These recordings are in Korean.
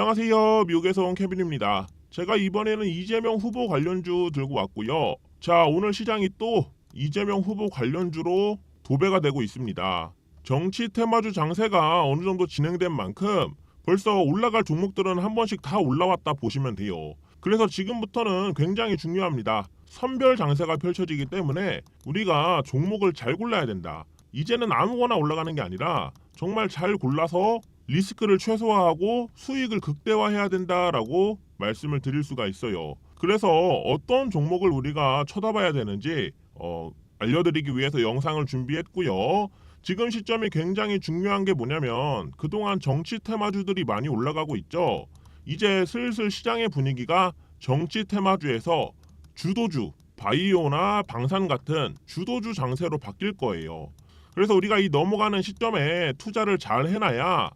안녕하세요. 미국에서 온 케빈입니다. 제가 이번에는 이재명 후보 관련주 들고 왔고요. 자, 오늘 시장이 또 이재명 후보 관련주로 도배가 되고 있습니다. 정치 테마주 장세가 어느 정도 진행된 만큼 벌써 올라갈 종목들은 한 번씩 다 올라왔다 보시면 돼요. 그래서 지금부터는 굉장히 중요합니다. 선별 장세가 펼쳐지기 때문에 우리가 종목을 잘 골라야 된다. 이제는 아무거나 올라가는 게 아니라 정말 잘 골라서 리스크를 최소화하고 수익을 극대화해야 된다라고 말씀을 드릴 수가 있어요. 그래서 어떤 종목을 우리가 쳐다봐야 되는지 어, 알려드리기 위해서 영상을 준비했고요. 지금 시점이 굉장히 중요한 게 뭐냐면 그동안 정치 테마주들이 많이 올라가고 있죠. 이제 슬슬 시장의 분위기가 정치 테마주에서 주도주, 바이오나 방산 같은 주도주 장세로 바뀔 거예요. 그래서 우리가 이 넘어가는 시점에 투자를 잘 해놔야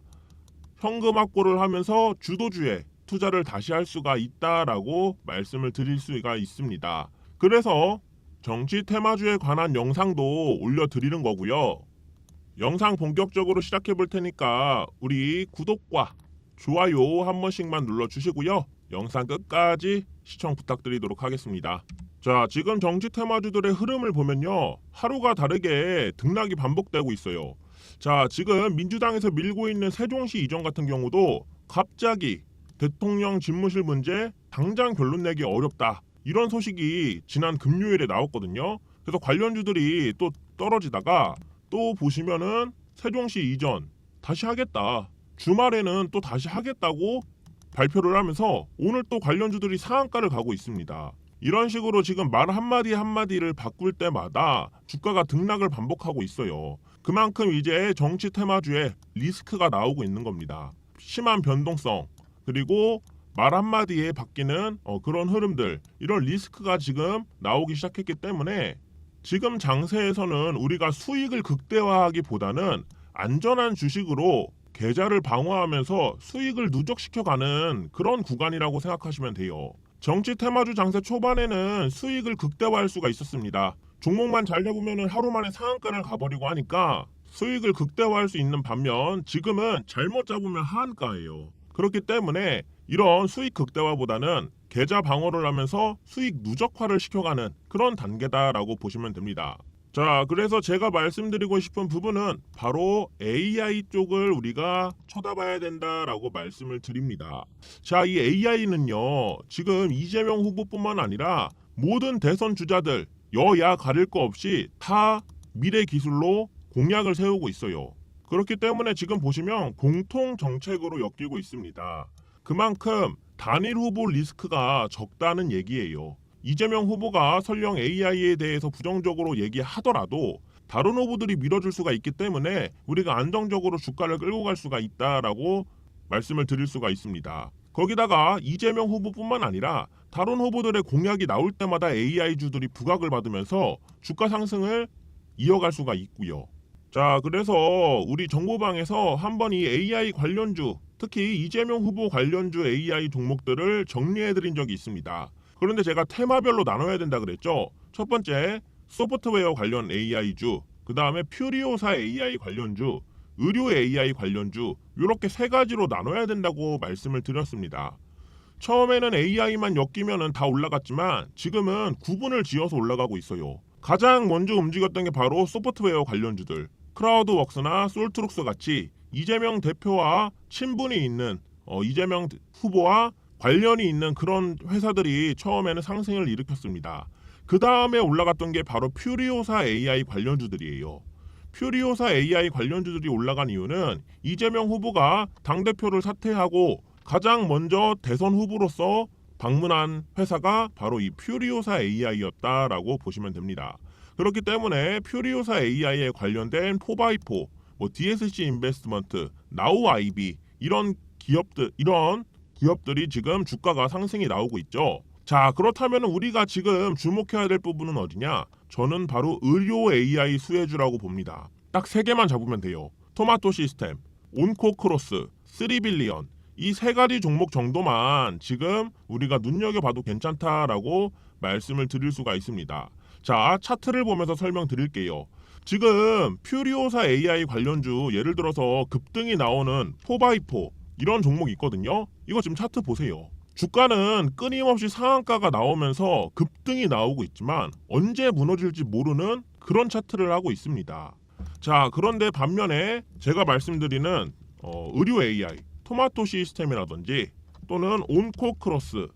현금 확보를 하면서 주도주에 투자를 다시 할 수가 있다라고 말씀을 드릴 수가 있습니다. 그래서 정치 테마주에 관한 영상도 올려드리는 거고요. 영상 본격적으로 시작해 볼 테니까 우리 구독과 좋아요 한 번씩만 눌러주시고요. 영상 끝까지 시청 부탁드리도록 하겠습니다. 자, 지금 정치 테마주들의 흐름을 보면요. 하루가 다르게 등락이 반복되고 있어요. 자, 지금 민주당에서 밀고 있는 세종시 이전 같은 경우도 갑자기 대통령 집무실 문제 당장 결론 내기 어렵다. 이런 소식이 지난 금요일에 나왔거든요. 그래서 관련주들이 또 떨어지다가 또 보시면은 세종시 이전 다시 하겠다. 주말에는 또 다시 하겠다고 발표를 하면서 오늘 또 관련주들이 상한가를 가고 있습니다. 이런 식으로 지금 말 한마디 한마디를 바꿀 때마다 주가가 등락을 반복하고 있어요. 그만큼 이제 정치 테마주에 리스크가 나오고 있는 겁니다. 심한 변동성 그리고 말 한마디에 바뀌는 어, 그런 흐름들 이런 리스크가 지금 나오기 시작했기 때문에 지금 장세에서는 우리가 수익을 극대화하기보다는 안전한 주식으로 계좌를 방어하면서 수익을 누적시켜가는 그런 구간이라고 생각하시면 돼요. 정치 테마주 장세 초반에는 수익을 극대화할 수가 있었습니다. 종목만 잘 잡으면 하루 만에 상한가를 가버리고 하니까 수익을 극대화할 수 있는 반면 지금은 잘못 잡으면 하한가예요. 그렇기 때문에 이런 수익 극대화보다는 계좌 방어를 하면서 수익 누적화를 시켜가는 그런 단계다라고 보시면 됩니다. 자, 그래서 제가 말씀드리고 싶은 부분은 바로 AI 쪽을 우리가 쳐다봐야 된다라고 말씀을 드립니다. 자, 이 AI는요, 지금 이재명 후보뿐만 아니라 모든 대선 주자들 여야 가릴 거 없이 다 미래 기술로 공약을 세우고 있어요. 그렇기 때문에 지금 보시면 공통 정책으로 엮이고 있습니다. 그만큼 단일 후보 리스크가 적다는 얘기예요. 이재명 후보가 설령 AI에 대해서 부정적으로 얘기하더라도 다른 후보들이 밀어줄 수가 있기 때문에 우리가 안정적으로 주가를 끌고 갈 수가 있다라고 말씀을 드릴 수가 있습니다. 거기다가 이재명 후보뿐만 아니라 다른 후보들의 공약이 나올 때마다 AI 주들이 부각을 받으면서 주가 상승을 이어갈 수가 있고요. 자, 그래서 우리 정보방에서 한번 이 AI 관련주, 특히 이재명 후보 관련주 AI 종목들을 정리해 드린 적이 있습니다. 그런데 제가 테마별로 나눠야 된다 그랬죠. 첫 번째, 소프트웨어 관련 AI주, 그 다음에 퓨리오사 AI 관련주, 의료 AI 관련주, 이렇게 세 가지로 나눠야 된다고 말씀을 드렸습니다. 처음에는 AI만 엮이면 다 올라갔지만 지금은 구분을 지어서 올라가고 있어요. 가장 먼저 움직였던 게 바로 소프트웨어 관련주들, 크라우드웍스나 솔트룩스 같이 이재명 대표와 친분이 있는 어, 이재명 후보와 관련이 있는 그런 회사들이 처음에는 상승을 일으켰습니다. 그 다음에 올라갔던 게 바로 퓨리오사 AI 관련주들이에요. 퓨리오사 AI 관련주들이 올라간 이유는 이재명 후보가 당대표를 사퇴하고 가장 먼저 대선 후보로서 방문한 회사가 바로 이 퓨리오사 AI였다라고 보시면 됩니다. 그렇기 때문에 퓨리오사 AI에 관련된 포바이포, 뭐 DSC 인베스트먼트, 나우 아이비 이런 기업들 이런 기업들이 지금 주가가 상승이 나오고 있죠. 자, 그렇다면 우리가 지금 주목해야 될 부분은 어디냐? 저는 바로 의료 AI 수혜주라고 봅니다. 딱 세 개만 잡으면 돼요. 토마토 시스템, 온코 크로스, 3빌리언 이 세 가지 종목 정도만 지금 우리가 눈여겨봐도 괜찮다라고 말씀을 드릴 수가 있습니다. 자, 차트를 보면서 설명드릴게요. 지금 퓨리오사 AI 관련주 예를 들어서 급등이 나오는 4x4 이런 종목이 있거든요. 이거 지금 차트 보세요. 주가는 끊임없이 상한가가 나오면서 급등이 나오고 있지만 언제 무너질지 모르는 그런 차트를 하고 있습니다. 자, 그런데 반면에 제가 말씀드리는 어, 의류 AI, 토마토 시스템이라든지 또는 온코 크로스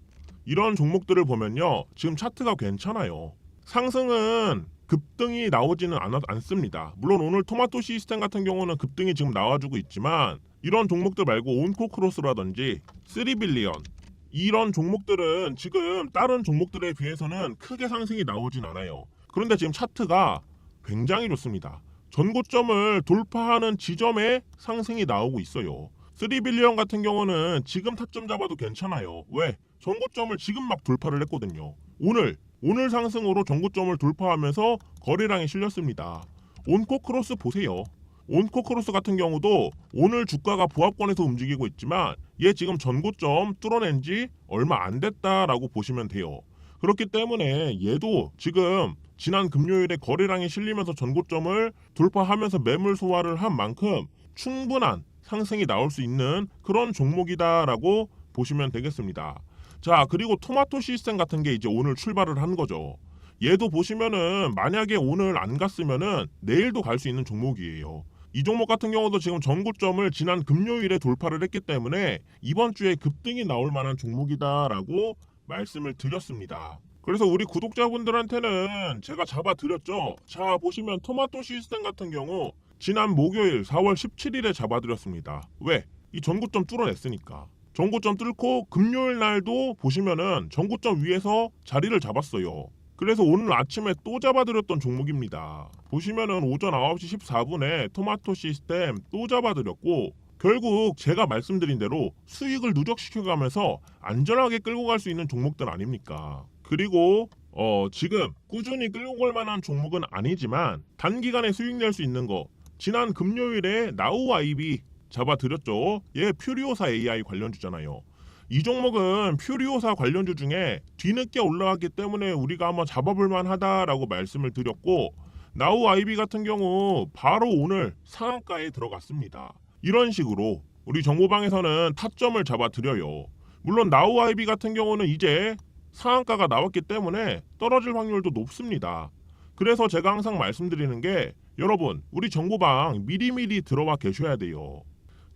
이런 종목들을 보면요. 지금 차트가 괜찮아요. 상승은 급등이 나오지는 않, 않습니다. 물론 오늘 토마토 시스템 같은 경우는 급등이 지금 나와주고 있지만 이런 종목들 말고 온코 크로스라든지 3빌리언 이런 종목들은 지금 다른 종목들에 비해서는 크게 상승이 나오진 않아요. 그런데 지금 차트가 굉장히 좋습니다. 전고점을 돌파하는 지점에 상승이 나오고 있어요. 3빌리언 같은 경우는 지금 타점 잡아도 괜찮아요. 왜? 전고점을 지금 막 돌파를 했거든요. 오늘 오늘 상승으로 전고점을 돌파하면서 거래량이 실렸습니다. 온코 크로스 보세요. 온코 크로스 같은 경우도 오늘 주가가 보합권에서 움직이고 있지만 얘 지금 전고점 뚫어낸 지 얼마 안 됐다라고 보시면 돼요. 그렇기 때문에 얘도 지금 지난 금요일에 거래량이 실리면서 전고점을 돌파하면서 매물 소화를 한 만큼 충분한 상승이 나올 수 있는 그런 종목이다라고 보시면 되겠습니다. 자, 그리고 토마토 시스템 같은 게 이제 오늘 출발을 한 거죠. 얘도 보시면은 만약에 오늘 안 갔으면은 내일도 갈 수 있는 종목이에요. 이 종목 같은 경우도 지금 전고점을 지난 금요일에 돌파를 했기 때문에 이번 주에 급등이 나올 만한 종목이다라고 말씀을 드렸습니다. 그래서 우리 구독자분들한테는 제가 잡아 드렸죠. 자, 보시면 토마토 시스템 같은 경우 지난 목요일 4월 17일에 잡아 드렸습니다. 왜? 이 전고점 뚫어냈으니까. 전고점 뚫고 금요일 날도 보시면은 전고점 위에서 자리를 잡았어요. 그래서 오늘 아침에 또 잡아드렸던 종목입니다. 보시면은 오전 9시 14분에 토마토 시스템 또 잡아드렸고 결국 제가 말씀드린 대로 수익을 누적시켜가면서 안전하게 끌고 갈 수 있는 종목들 아닙니까? 그리고 어 지금 꾸준히 끌고 갈 만한 종목은 아니지만 단기간에 수익 낼 수 있는 거 지난 금요일에 나우 아이비 잡아드렸죠. 얘 퓨리오사 AI 관련 주잖아요. 이 종목은 퓨리오사 관련주 중에 뒤늦게 올라왔기 때문에 우리가 한번 잡아볼 만하다라고 말씀을 드렸고 나우 아이비 같은 경우 바로 오늘 상한가에 들어갔습니다. 이런 식으로 우리 정보방에서는 타점을 잡아드려요. 물론 나우 아이비 같은 경우는 이제 상한가가 나왔기 때문에 떨어질 확률도 높습니다. 그래서 제가 항상 말씀드리는 게 여러분 우리 정보방 미리미리 들어와 계셔야 돼요.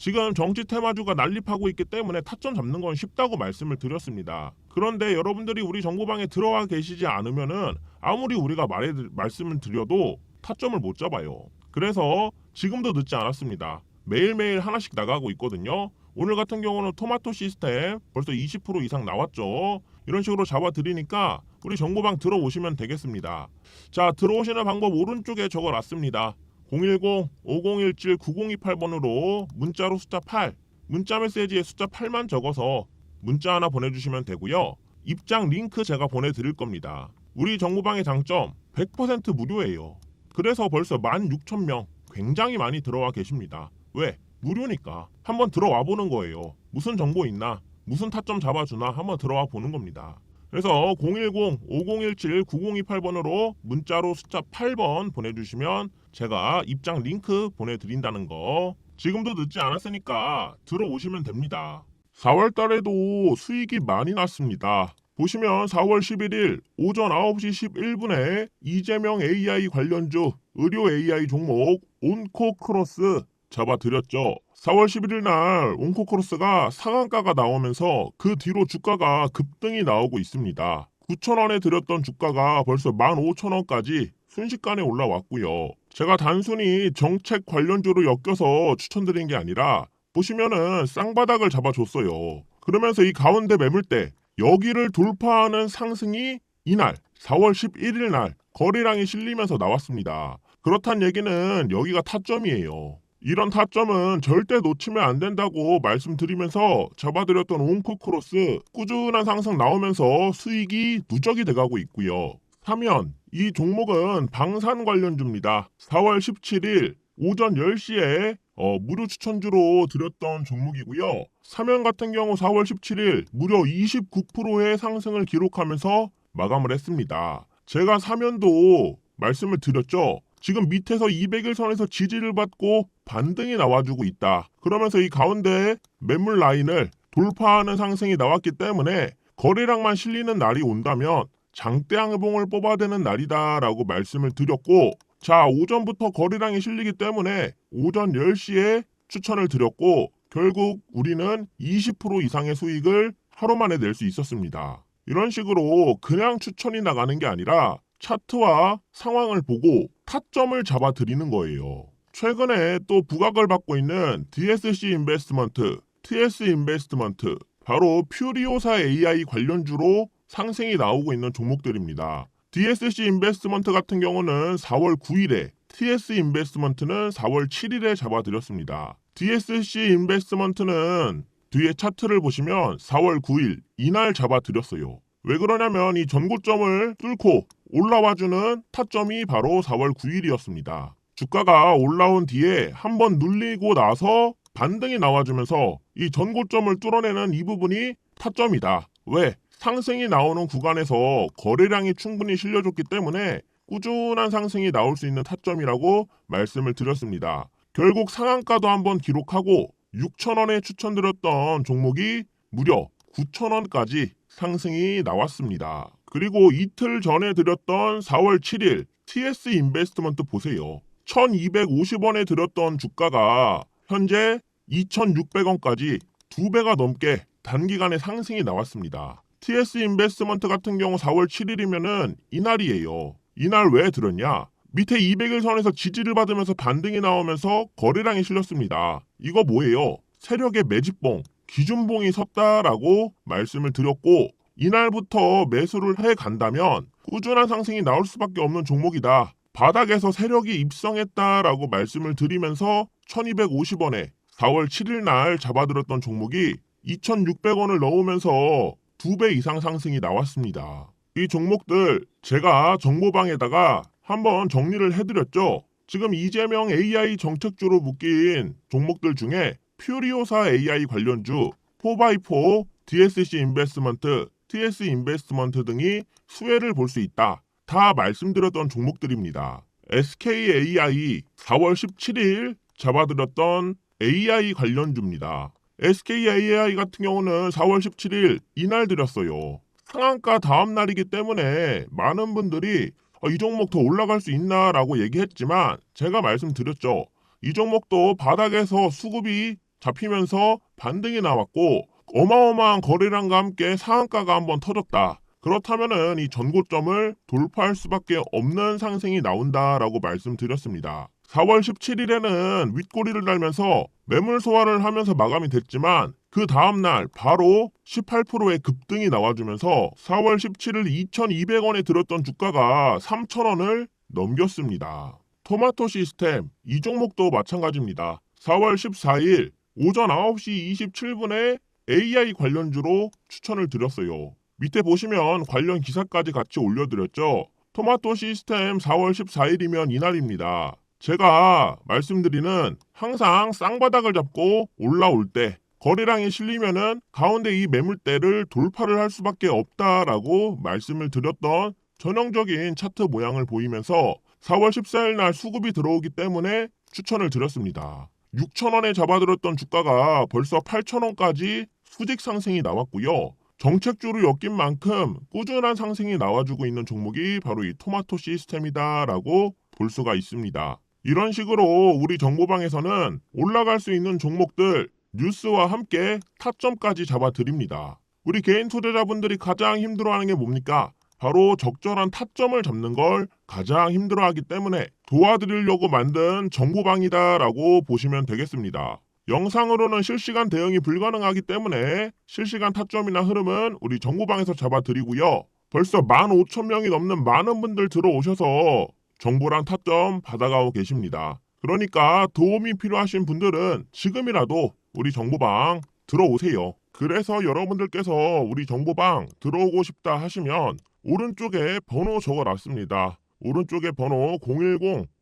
지금 정치 테마주가 난립하고 있기 때문에 타점 잡는 건 쉽다고 말씀을 드렸습니다. 그런데 여러분들이 우리 정보방에 들어와 계시지 않으면은 아무리 우리가 말해 말씀을 드려도 타점을 못 잡아요. 그래서 지금도 늦지 않았습니다. 매일매일 하나씩 나가고 있거든요. 오늘 같은 경우는 토마토 시스템 벌써 20% 이상 나왔죠. 이런 식으로 잡아 드리니까 우리 정보방 들어오시면 되겠습니다. 자, 들어오시는 방법 오른쪽에 적어 놨습니다. 010-5017-9028번으로 문자로 숫자 8, 문자 메시지에 숫자 8만 적어서 문자 하나 보내주시면 되고요. 입장 링크 제가 보내드릴 겁니다. 우리 정보방의 장점 100% 무료예요. 그래서 벌써 16,000명 굉장히 많이 들어와 계십니다. 왜? 무료니까 한번 들어와 보는 거예요. 무슨 정보 있나? 무슨 타점 잡아주나 한번 들어와 보는 겁니다. 그래서 010-5017-9028번으로 문자로 숫자 8번 보내주시면 제가 입장 링크 보내드린다는 거 지금도 늦지 않았으니까 들어오시면 됩니다. 4월 달에도 수익이 많이 났습니다. 보시면 4월 11일 오전 9시 11분에 이재명 AI 관련주 의료 AI 종목 온코크로스 잡아드렸죠. 4월 11일 날 온코크로스가 상한가가 나오면서 그 뒤로 주가가 급등이 나오고 있습니다. 9,000원에 드렸던 주가가 벌써 15,000원까지 순식간에 올라왔고요. 제가 단순히 정책 관련주로 엮여서 추천드린 게 아니라 보시면은 쌍바닥을 잡아줬어요. 그러면서 이 가운데 매물대 여기를 돌파하는 상승이 이날 4월 11일 날 거래량이 실리면서 나왔습니다. 그렇단 얘기는 여기가 타점이에요. 이런 타점은 절대 놓치면 안 된다고 말씀드리면서 잡아드렸던 온코크로스 꾸준한 상승 나오면서 수익이 누적이 돼가고 있고요. 사면 이 종목은 방산 관련주입니다. 4월 17일 오전 10시에 어, 무료 추천주로 드렸던 종목이고요. 사면 같은 경우 4월 17일 무려 29%의 상승을 기록하면서 마감을 했습니다. 제가 사면도 말씀을 드렸죠. 지금 밑에서 200일 선에서 지지를 받고 반등이 나와주고 있다. 그러면서 이 가운데 매물 라인을 돌파하는 상승이 나왔기 때문에 거래량만 실리는 날이 온다면 장대항봉을 뽑아야 되는 날이다라고 말씀을 드렸고 자 오전부터 거래량이 실리기 때문에 오전 10시에 추천을 드렸고 결국 우리는 20% 이상의 수익을 하루 만에 낼 수 있었습니다. 이런 식으로 그냥 추천이 나가는 게 아니라 차트와 상황을 보고 타점을 잡아 드리는 거예요. 최근에 또 부각을 받고 있는 DSC 인베스트먼트, TS 인베스트먼트, 바로 퓨리오사 AI 관련주로 상승이 나오고 있는 종목들입니다. DSC 인베스트먼트 같은 경우는 4월 9일에, TS 인베스트먼트는 4월 7일에 잡아드렸습니다. DSC 인베스트먼트는 뒤에 차트를 보시면 4월 9일 이날 잡아드렸어요. 왜 그러냐면 이 전고점을 뚫고 올라와주는 타점이 바로 4월 9일이었습니다. 주가가 올라온 뒤에 한번 눌리고 나서 반등이 나와주면서 이 전고점을 뚫어내는 이 부분이 타점이다. 왜? 상승이 나오는 구간에서 거래량이 충분히 실려줬기 때문에 꾸준한 상승이 나올 수 있는 타점이라고 말씀을 드렸습니다. 결국 상한가도 한번 기록하고 6천원에 추천드렸던 종목이 무려 9천원까지 상승이 나왔습니다. 그리고 이틀 전에 드렸던 4월 7일 TS 인베스트먼트 보세요. 1250원에 드렸던 주가가 현재 2600원까지 두 배가 넘게 단기간에 상승이 나왔습니다. TS 인베스트먼트 같은 경우 4월 7일이면은 이날이에요. 이날 왜 들었냐? 밑에 200일 선에서 지지를 받으면서 반등이 나오면서 거래량이 실렸습니다. 이거 뭐예요? 세력의 매집봉, 기준봉이 섰다라고 말씀을 드렸고 이날부터 매수를 해 간다면 꾸준한 상승이 나올 수밖에 없는 종목이다. 바닥에서 세력이 입성했다라고 말씀을 드리면서 1250원에 4월 7일 날 잡아들었던 종목이 2600원을 넣으면서 두 배 이상 상승이 나왔습니다. 이 종목들 제가 정보방에다가 한번 정리를 해드렸죠. 지금 이재명 AI 정책주로 묶인 종목들 중에 퓨리오사 AI 관련주, 4x4, DSC 인베스트먼트, TS 인베스트먼트 등이 수혜를 볼 수 있다. 다 말씀드렸던 종목들입니다. SKAI 4월 17일 잡아드렸던 AI 관련주입니다. SKAI 같은 경우는 4월 17일 이날 드렸어요. 상한가 다음 날이기 때문에 많은 분들이 어, 이 종목 더 올라갈 수 있나 라고 얘기했지만 제가 말씀드렸죠. 이 종목도 바닥에서 수급이 잡히면서 반등이 나왔고 어마어마한 거래량과 함께 상한가가 한번 터졌다. 그렇다면은 이 전고점을 돌파할 수밖에 없는 상승이 나온다라고 말씀드렸습니다. 4월 17일에는 윗꼬리를 달면서 매물 소화를 하면서 마감이 됐지만 그 다음날 바로 18%의 급등이 나와주면서 4월 17일 2,200원에 들었던 주가가 3,000원을 넘겼습니다. 토마토 시스템 이 종목도 마찬가지입니다. 4월 14일 오전 9시 27분에 AI 관련주로 추천을 드렸어요. 밑에 보시면 관련 기사까지 같이 올려드렸죠. 토마토 시스템 4월 14일이면 이날입니다. 제가 말씀드리는 항상 쌍바닥을 잡고 올라올 때 거래량이 실리면은 가운데 이 매물대를 돌파를 할 수밖에 없다라고 말씀을 드렸던 전형적인 차트 모양을 보이면서 4월 14일 날 수급이 들어오기 때문에 추천을 드렸습니다. 6천원에 잡아들었던 주가가 벌써 8천원까지 수직 상승이 나왔고요. 정책주로 엮인 만큼 꾸준한 상승이 나와주고 있는 종목이 바로 이 토마토 시스템이다라고 볼 수가 있습니다. 이런 식으로 우리 정보방에서는 올라갈 수 있는 종목들 뉴스와 함께 타점까지 잡아드립니다. 우리 개인 투자자분들이 가장 힘들어하는 게 뭡니까? 바로 적절한 타점을 잡는 걸 가장 힘들어하기 때문에 도와드리려고 만든 정보방이다라고 보시면 되겠습니다. 영상으로는 실시간 대응이 불가능하기 때문에 실시간 타점이나 흐름은 우리 정보방에서 잡아드리고요. 벌써 15,000명이 넘는 많은 분들 들어오셔서 정보랑 타점 받아가고 계십니다. 그러니까 도움이 필요하신 분들은 지금이라도 우리 정보방 들어오세요. 그래서 여러분들께서 우리 정보방 들어오고 싶다 하시면 오른쪽에 번호 적어 놨습니다. 오른쪽에 번호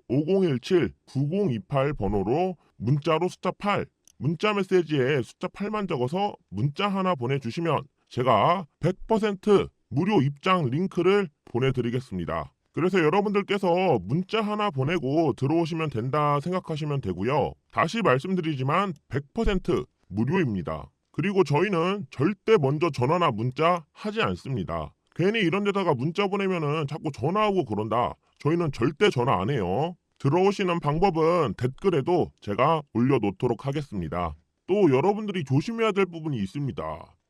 010-5017-9028 번호로 문자로 숫자 8, 문자 메시지에 숫자 8만 적어서 문자 하나 보내주시면 제가 100% 무료 입장 링크를 보내드리겠습니다. 그래서 여러분들께서 문자 하나 보내고 들어오시면 된다 생각하시면 되고요. 다시 말씀드리지만 100% 무료입니다. 그리고 저희는 절대 먼저 전화나 문자 하지 않습니다. 괜히 이런 데다가 문자 보내면은 자꾸 전화하고 그런다. 저희는 절대 전화 안 해요. 들어오시는 방법은 댓글에도 제가 올려놓도록 하겠습니다. 또 여러분들이 조심해야 될 부분이 있습니다.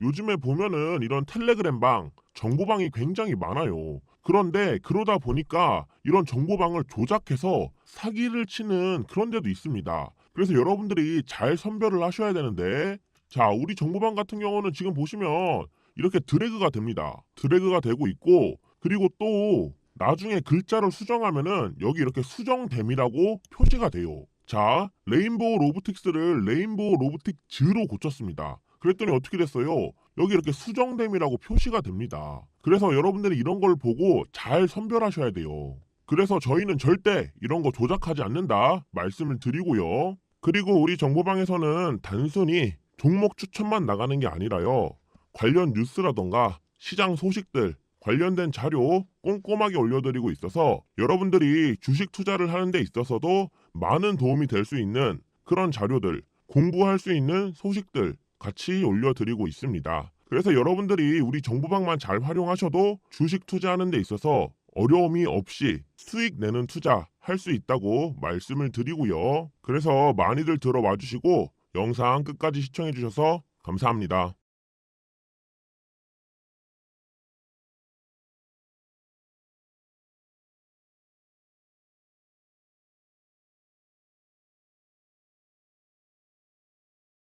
요즘에 보면은 이런 텔레그램 방, 정보방이 굉장히 많아요. 그런데 그러다 보니까 이런 정보방을 조작해서 사기를 치는 그런 데도 있습니다. 그래서 여러분들이 잘 선별을 하셔야 되는데 자, 우리 정보방 같은 경우는 지금 보시면 이렇게 드래그가 됩니다. 드래그가 되고 있고 그리고 또 나중에 글자를 수정하면은 여기 이렇게 수정됨이라고 표시가 돼요. 자, 레인보우 로보틱스를 레인보우 로보틱 즈로 고쳤습니다. 그랬더니 어떻게 됐어요? 여기 이렇게 수정됨이라고 표시가 됩니다. 그래서 여러분들이 이런 걸 보고 잘 선별하셔야 돼요. 그래서 저희는 절대 이런 거 조작하지 않는다 말씀을 드리고요. 그리고 우리 정보방에서는 단순히 종목 추천만 나가는 게 아니라요. 관련 뉴스라던가 시장 소식들 관련된 자료 꼼꼼하게 올려드리고 있어서 여러분들이 주식 투자를 하는 데 있어서도 많은 도움이 될 수 있는 그런 자료들 공부할 수 있는 소식들 같이 올려드리고 있습니다. 그래서 여러분들이 우리 정보방만 잘 활용하셔도 주식 투자하는 데 있어서 어려움이 없이 수익 내는 투자 할 수 있다고 말씀을 드리고요. 그래서 많이들 들어와 주시고 영상 끝까지 시청해 주셔서 감사합니다.